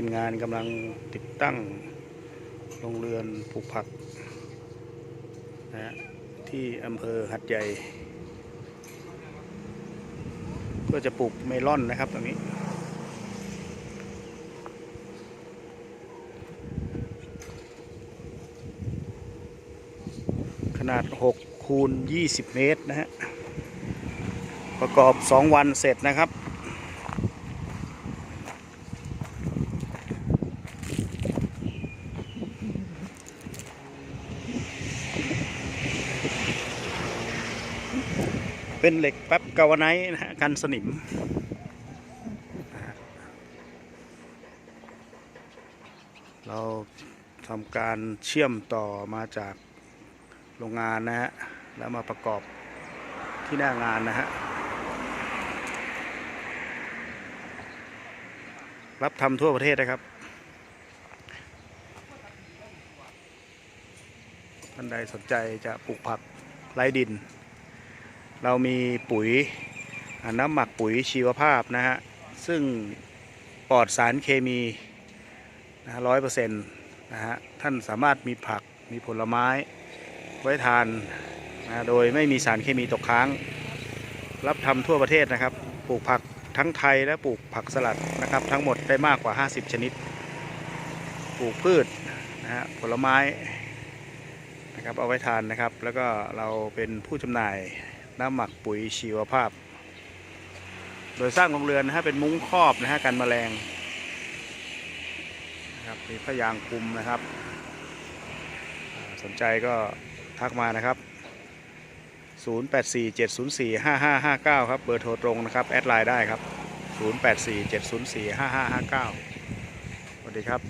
ทีมงานกำลังติดตั้งโรงเรือนปลูกผักนะฮะที่อำเภอหัดใหญ่เพื่อจะปลูกเมลอนนะครับตรงนี้ขนาด 6 คูณ 20 เมตรนะฮะ ประกอบ 2 วันเสร็จนะครับ เป็นเหล็กแป๊บกาวไนท์นะฮะกันสนิมเราทำการเชื่อมต่อมาจากโรงงานนะฮะ แล้วมาประกอบที่หน้างานนะฮะ รับทำทั่วประเทศนะครับ ท่านใดสนใจจะปลูกผักไร้ดิน เรามีปุ๋ยอน้ำหมักปุ๋ยชีวภาพนะฮะ ซึ่งปลอดสารเคมีนะร้อยเปอร์เซ็นต์นะฮะ ท่านสามารถมีผักมีผลไม้ไว้ทานนะโดยไม่มีสารเคมีตกค้าง รับทำทั่วประเทศนะครับ ปลูกผักทั้งไทยและปลูกผักสลัดนะครับ ทั้งหมดได้มากกว่า 50 ชนิด ปลูกพืชนะฮะผลไม้นะครับเอาไว้ทานนะครับ แล้วก็เราเป็นผู้จำหน่าย น้ำหมักปุ๋ยชีวภาพ โดยสร้างโรงเรือนนะฮะเป็นมุ้งครอบนะฮะกันแมลงนะครับมีพยางคุมนะครับสนใจก็ทักมานะครับ 0847045559 ครับ เบอร์โทรตรงนะครับ แอดไลน์ได้ครับ 0847045559 สวัสดีครับ